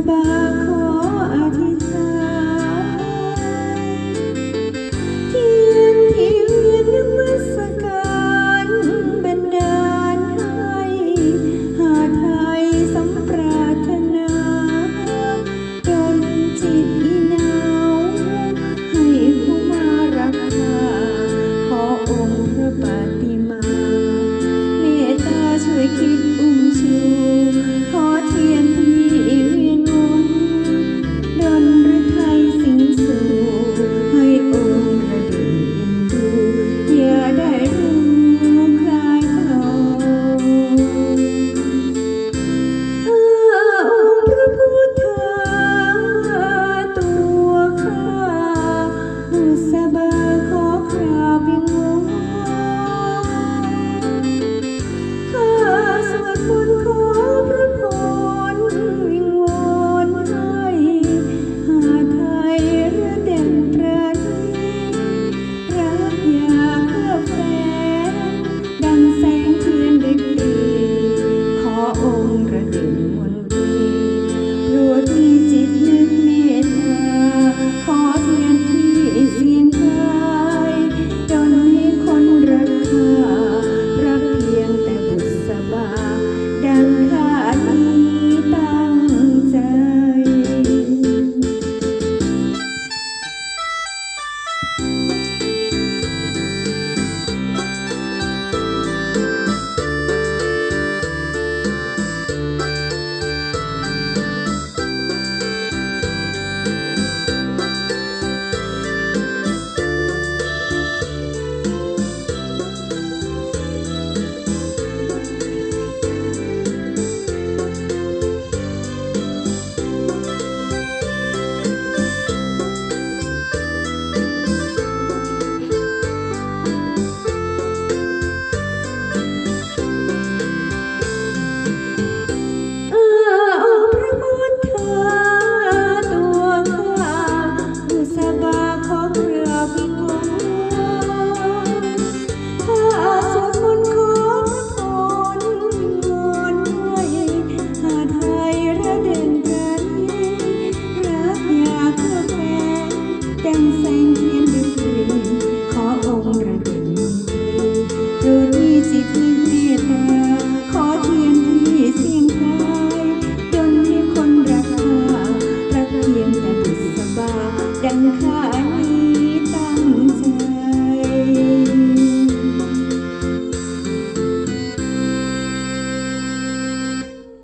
bye. ขอองค์ระดึงโปรดที่จิตที่เมตตขอเทียนที่เสียงคลาจนให้คนรักข้ารักเพียงแต่บุษบาดังข้า